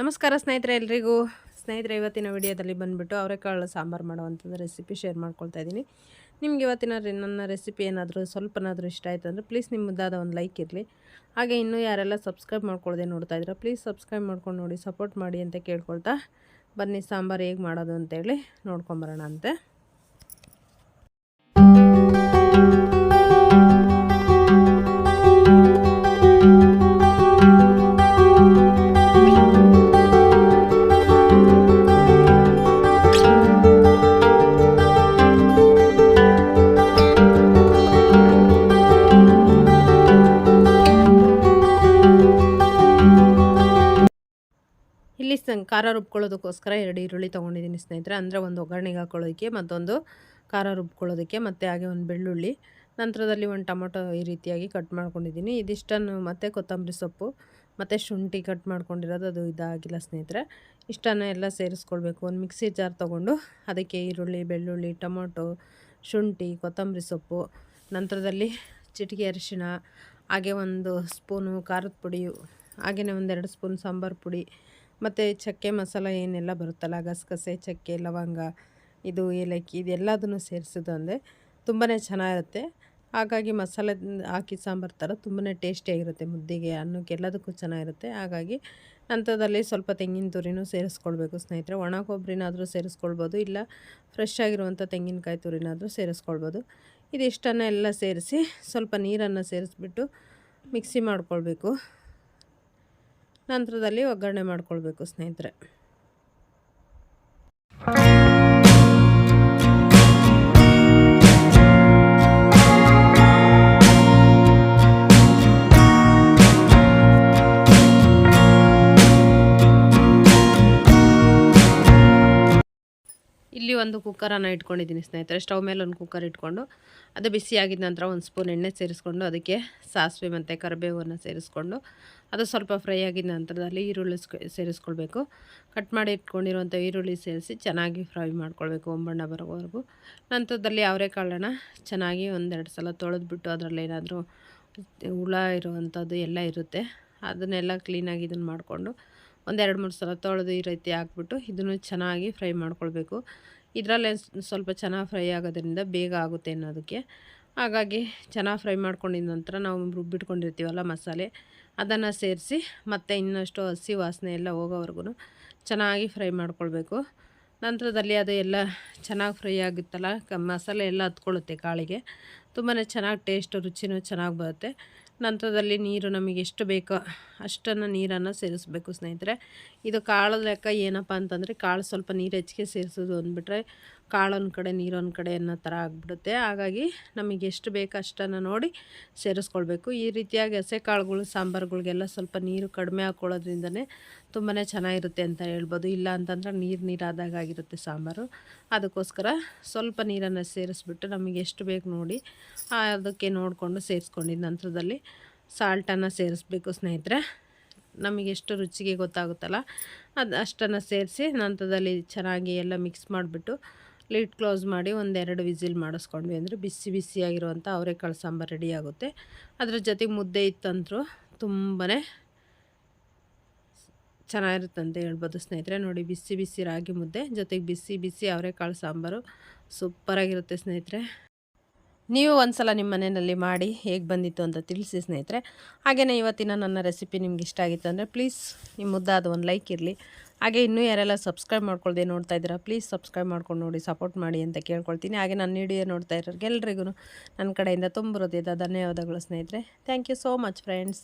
ನಮಸ್ಕಾರ ಸ್ನೇಹಿತರೆ, ಎಲ್ರಿಗೂ. ಸ್ನೇಹಿತರೆ, ಇವತ್ತಿನ ವಿಡಿಯೋದಲ್ಲಿ ಬಂದುಬಿಟ್ಟು ಅವರೆಕಾಳು ಸಾಂಬಾರು ಮಾಡುವಂಥದ್ದು ರೆಸಿಪಿ ಶೇರ್ ಮಾಡ್ಕೊಳ್ತಾ ಇದ್ದೀನಿ. ನಿಮ್ಗೆ ಇವತ್ತಿನ ನನ್ನ ರೆಸಿಪಿ ಏನಾದರೂ ಸ್ವಲ್ಪನಾದರೂ ಇಷ್ಟ ಆಯಿತು ಅಂದರೆ ಪ್ಲೀಸ್ ನಿಮ್ಮ ಮುದ್ದಾದ ಒಂದು ಲೈಕ್ ಇರಲಿ. ಹಾಗೆ ಇನ್ನೂ ಯಾರೆಲ್ಲ ಸಬ್ಸ್ಕ್ರೈಬ್ ಮಾಡ್ಕೊಳ್ಳದೆ ನೋಡ್ತಾ ಇದ್ದೀರಾ ಪ್ಲೀಸ್ ಸಬ್ಸ್ಕ್ರೈಬ್ ಮಾಡ್ಕೊಂಡು ನೋಡಿ ಸಪೋರ್ಟ್ ಮಾಡಿ ಅಂತ ಕೇಳ್ಕೊಳ್ತಾ ಬನ್ನಿ ಸಾಂಬಾರು ಹೇಗೆ ಮಾಡೋದು ಅಂತೇಳಿ ನೋಡ್ಕೊಂಬರೋಣ ಅಂತೆ ಸ ಖಾರ ರುಬ್ಕೊಳ್ಳೋದಕ್ಕೋಸ್ಕರ ಎರಡು ಈರುಳ್ಳಿ ತೊಗೊಂಡಿದ್ದೀನಿ ಸ್ನೇಹಿತರೆ. ಅಂದರೆ ಒಂದು ಒಗ್ಗರಣೆಗೆ ಹಾಕೊಳ್ಳೋದಕ್ಕೆ, ಮತ್ತೊಂದು ಖಾರ ರುಬ್ಕೊಳ್ಳೋದಕ್ಕೆ ಮತ್ತು ಹಾಗೆ ಒಂದು ಬೆಳ್ಳುಳ್ಳಿ. ನಂತರದಲ್ಲಿ ಒಂದು ಟೊಮೊಟೊ ಈ ರೀತಿಯಾಗಿ ಕಟ್ ಮಾಡ್ಕೊಂಡಿದ್ದೀನಿ. ಇದಿಷ್ಟನ್ನು ಮತ್ತು ಕೊತ್ತಂಬರಿ ಸೊಪ್ಪು, ಮತ್ತು ಶುಂಠಿ ಕಟ್ ಮಾಡ್ಕೊಂಡಿರೋದು, ಅದು ಇದಾಗಿಲ್ಲ ಸ್ನೇಹಿತರೆ. ಇಷ್ಟನ್ನು ಎಲ್ಲ ಸೇರಿಸ್ಕೊಳ್ಬೇಕು. ಒಂದು ಮಿಕ್ಸಿ ಜಾರ್ ತೊಗೊಂಡು ಅದಕ್ಕೆ ಈರುಳ್ಳಿ, ಬೆಳ್ಳುಳ್ಳಿ, ಟೊಮೊಟೊ, ಶುಂಠಿ, ಕೊತ್ತಂಬರಿ ಸೊಪ್ಪು, ನಂತರದಲ್ಲಿ ಚಿಟಿಕೆ ಅರಿಶಿಣ, ಹಾಗೆ ಒಂದು ಸ್ಪೂನು ಖಾರದ ಪುಡಿ, ಹಾಗೆಯೇ ಒಂದೆರಡು ಸ್ಪೂನ್ ಸಾಂಬಾರು ಪುಡಿ ಮತ್ತು ಚಕ್ಕೆ ಮಸಾಲ ಏನೆಲ್ಲ ಬರುತ್ತಲ್ಲ, ಗಸಗಸೆ, ಚಕ್ಕೆ, ಲವಂಗ, ಇದು ಏಲಕ್ಕಿ, ಇದೆಲ್ಲದನ್ನು ಸೇರಿಸೋದು ಅಂದರೆ ತುಂಬಾ ಚೆನ್ನಾಗಿರುತ್ತೆ. ಹಾಗಾಗಿ ಮಸಾಲೆ ಹಾಕಿ ಸಾಂಬಾರು ಥರ ತುಂಬಾ ಟೇಸ್ಟಿಯಾಗಿರುತ್ತೆ ಮುದ್ದೆಗೆ, ಅನ್ನಕ್ಕೆ ಎಲ್ಲದಕ್ಕೂ ಚೆನ್ನಾಗಿರುತ್ತೆ. ಹಾಗಾಗಿ ಅಂಥದ್ದಲ್ಲಿ ಸ್ವಲ್ಪ ತೆಂಗಿನ ತುರಿನೂ ಸೇರಿಸ್ಕೊಳ್ಬೇಕು ಸ್ನೇಹಿತರೆ. ಒಣ ಕೊಬ್ಬರಿನಾದರೂ ಸೇರಿಸ್ಕೊಳ್ಬೋದು, ಇಲ್ಲ ಫ್ರೆಶ್ ಆಗಿರುವಂಥ ತೆಂಗಿನಕಾಯಿ ತುರಿನಾದರೂ ಸೇರಿಸ್ಕೊಳ್ಬೋದು. ಇದಿಷ್ಟನ್ನು ಎಲ್ಲ ಸೇರಿಸಿ ಸ್ವಲ್ಪ ನೀರನ್ನು ಸೇರಿಸ್ಬಿಟ್ಟು ಮಿಕ್ಸಿ ಮಾಡ್ಕೊಳ್ಬೇಕು. ನಂತರದಲ್ಲಿ ಒಗ್ಗರಣೆ ಮಾಡ್ಕೊಳ್ಬೇಕು ಸ್ನೇಹಿತರೆ. ಇಲ್ಲಿ ಒಂದು ಕುಕ್ಕರನ್ನು ಇಟ್ಕೊಂಡಿದ್ದೀನಿ ಸ್ನೇಹಿತರೆ. ಸ್ಟವ್ ಮೇಲೆ ಒಂದು ಕುಕ್ಕರ್ ಇಟ್ಕೊಂಡು ಅದು ಬಿಸಿ ನಂತರ ಒಂದು ಸ್ಪೂನ್ ಎಣ್ಣೆ ಸೇರಿಸ್ಕೊಂಡು ಅದಕ್ಕೆ ಸಾಸಿವೆ ಮತ್ತು ಕರಿಬೇವನ್ನು ಸೇರಿಸ್ಕೊಂಡು ಅದು ಸ್ವಲ್ಪ ಫ್ರೈ ಆಗಿದ ನಂತರದಲ್ಲಿ ಈರುಳ್ಳಿ ಸ್ಕ- ಸೇರಿಸ್ಕೊಳ್ಬೇಕು. ಕಟ್ ಮಾಡಿ ಇಟ್ಕೊಂಡಿರುವಂಥ ಈರುಳ್ಳಿ ಸೇರಿಸಿ ಚೆನ್ನಾಗಿ ಫ್ರೈ ಮಾಡ್ಕೊಳ್ಬೇಕು ಒಂಬಣ್ಣ ಬರೋವರೆಗೂ. ನಂತರದಲ್ಲಿ ಅವರೆಕಾಳನ್ನು ಚೆನ್ನಾಗಿ ಒಂದೆರಡು ಸಲ ತೊಳೆದ್ಬಿಟ್ಟು ಅದರಲ್ಲಿ ಏನಾದರೂ ಹುಳ ಇರುವಂಥದ್ದು ಎಲ್ಲ ಇರುತ್ತೆ. ಅದನ್ನೆಲ್ಲ ಕ್ಲೀನಾಗಿ ಇದನ್ನು ಮಾಡಿಕೊಂಡು ಒಂದೆರಡು ಮೂರು ಸಲ ತೊಳೆದು ಈ ರೀತಿ ಹಾಕ್ಬಿಟ್ಟು ಇದನ್ನು ಚೆನ್ನಾಗಿ ಫ್ರೈ ಮಾಡ್ಕೊಳ್ಬೇಕು. ಇದರಲ್ಲೇ ಸ್ವಲ್ಪ ಚೆನ್ನಾಗಿ ಫ್ರೈ ಆಗೋದ್ರಿಂದ ಬೇಗ ಆಗುತ್ತೆ ಅನ್ನೋದಕ್ಕೆ. ಹಾಗಾಗಿ ಚೆನ್ನಾಗಿ ಫ್ರೈ ಮಾಡ್ಕೊಂಡಿದ ನಂತರ ನಾವು ರುಬ್ಬಿಟ್ಕೊಂಡಿರ್ತೀವಲ್ಲ ಮಸಾಲೆ, ಅದನ್ನು ಸೇರಿಸಿ ಮತ್ತು ಇನ್ನಷ್ಟು ಹಸಿ ವಾಸನೆ ಎಲ್ಲ ಹೋಗೋವರೆಗೂ ಚೆನ್ನಾಗಿ ಫ್ರೈ ಮಾಡ್ಕೊಳ್ಬೇಕು. ನಂತರದಲ್ಲಿ ಅದು ಎಲ್ಲ ಚೆನ್ನಾಗಿ ಫ್ರೈ ಆಗುತ್ತಲ್ಲ, ಕ ಮಸಾಲೆ ಎಲ್ಲ ಹತ್ಕೊಳ್ಳುತ್ತೆ ಕಾಳಿಗೆ. ತುಂಬಾ ಚೆನ್ನಾಗಿ ಟೇಸ್ಟ್, ರುಚಿನೂ ಚೆನ್ನಾಗಿ ಬರುತ್ತೆ. ನಂತರದಲ್ಲಿ ನೀರು ನಮಗೆ ಎಷ್ಟು ಬೇಕೋ ಅಷ್ಟನ್ನು ನೀರನ್ನು ಸೇರಿಸ್ಬೇಕು ಸ್ನೇಹಿತರೆ. ಇದು ಕಾಳು ಲೆಕ್ಕ ಏನಪ್ಪ ಅಂತಂದರೆ ಕಾಳು ಸ್ವಲ್ಪ ನೀರು ಹೆಚ್ಚಿಗೆ ಸೇರಿಸೋದು ಅಂದ್ಬಿಟ್ರೆ ಕಾಳು ಒಂದು ಕಡೆ, ನೀರೊಂದು ಕಡೆ ಅನ್ನೋ ಥರ ಆಗಿಬಿಡುತ್ತೆ. ಹಾಗಾಗಿ ನಮಗೆ ಎಷ್ಟು ಬೇಕು ಅಷ್ಟನ್ನು ನೋಡಿ ಸೇರಿಸ್ಕೊಳ್ಬೇಕು. ಈ ರೀತಿಯಾಗಿ ಹಸೆ ಕಾಳುಗಳು, ಸಾಂಬಾರುಗಳಿಗೆಲ್ಲ ಸ್ವಲ್ಪ ನೀರು ಕಡಿಮೆ ಹಾಕ್ಕೊಳ್ಳೋದ್ರಿಂದನೇ ತುಂಬಾ ಚೆನ್ನಾಗಿರುತ್ತೆ ಅಂತ ಹೇಳ್ಬೋದು. ಇಲ್ಲ ಅಂತಂದ್ರೆ ನೀರು ನೀರಾದಾಗ ಆಗಿರುತ್ತೆ ಸಾಂಬಾರು. ಅದಕ್ಕೋಸ್ಕರ ಸ್ವಲ್ಪ ನೀರನ್ನು ಸೇರಿಸ್ಬಿಟ್ಟು ನಮಗೆ ಎಷ್ಟು ಬೇಕು ನೋಡಿ ಅದಕ್ಕೆ ನೋಡಿಕೊಂಡು ಸೇರಿಸ್ಕೊಂಡಿದ್ದ ನಂತರದಲ್ಲಿ ಸಾಲ್ಟನ್ನು ಸೇರಿಸ್ಬೇಕು ಸ್ನೇಹಿತರೆ. ನಮಗೆ ಎಷ್ಟು ರುಚಿಗೆ ಗೊತ್ತಾಗುತ್ತಲ್ಲ, ಅದು ಅಷ್ಟನ್ನು ಸೇರಿಸಿ ನಂತರದಲ್ಲಿ ಚೆನ್ನಾಗಿ ಎಲ್ಲ ಮಿಕ್ಸ್ ಮಾಡಿಬಿಟ್ಟು ಲಿಡ್ ಕ್ಲೋಸ್ ಮಾಡಿ ಒಂದೆರಡು ವಿಸಿಲ್ ಮಾಡಿಸ್ಕೊಂಡ್ವಿ ಅಂದರೆ ಬಿಸಿ ಬಿಸಿಯಾಗಿರುವಂಥ ಅವರೆಕಾಳು ಸಾಂಬಾರು ರೆಡಿ ಆಗುತ್ತೆ. ಅದ್ರ ಜೊತೆಗೆ ಮುದ್ದೆ ಇತ್ತಂತರೂ ತುಂಬಾ ಚೆನ್ನಾಗಿರುತ್ತೆ ಅಂತ ಹೇಳ್ಬೋದು ಸ್ನೇಹಿತರೆ. ನೋಡಿ ಬಿಸಿ ಬಿಸಿ ರಾಗಿ ಮುದ್ದೆ, ಜೊತೆಗೆ ಬಿಸಿ ಬಿಸಿ ಅವರೆಕಾಳು ಸಾಂಬಾರು ಸೂಪರಾಗಿರುತ್ತೆ ಸ್ನೇಹಿತರೆ. ನೀವು ಒಂದು ಸಲ ನಿಮ್ಮ ಮನೆಯಲ್ಲಿ ಮಾಡಿ ಹೇಗೆ ಬಂದಿತ್ತು ಅಂತ ತಿಳಿಸಿ ಸ್ನೇಹಿತರೆ. ಹಾಗೆಯೇ ಇವತ್ತಿನ ನನ್ನ ರೆಸಿಪಿ ನಿಮ್ಗೆ ಇಷ್ಟ ಆಗಿತ್ತು ಅಂದರೆ ಪ್ಲೀಸ್ ನಿಮ್ಮ ಮುದ್ದಾದ ಒಂದು ಲೈಕ್ ಇರಲಿ. ಹಾಗೆ ಇನ್ನೂ ಯಾರೆಲ್ಲ ಸಬ್ಸ್ಕ್ರೈಬ್ ಮಾಡ್ಕೊಳ್ದೆ ನೋಡ್ತಾ ಇದ್ದೀರಾ, ಪ್ಲೀಸ್ ಸಬ್ಸ್ಕ್ರೈಬ್ ಮಾಡ್ಕೊಂಡು ನೋಡಿ, ಸಪೋರ್ಟ್ ಮಾಡಿ ಅಂತ ಕೇಳ್ಕೊಳ್ತೀನಿ. ಹಾಗೆ ನನ್ನ ವಿಡಿಯೋ ನೋಡ್ತಾ ಇರೋರಿಗೆ ಎಲ್ರಿಗೂ ನನ್ನ ಕಡೆಯಿಂದ ತುಂಬ ಧನ್ಯವಾದಗಳು ಸ್ನೇಹಿತರೆ. Thank you so much friends.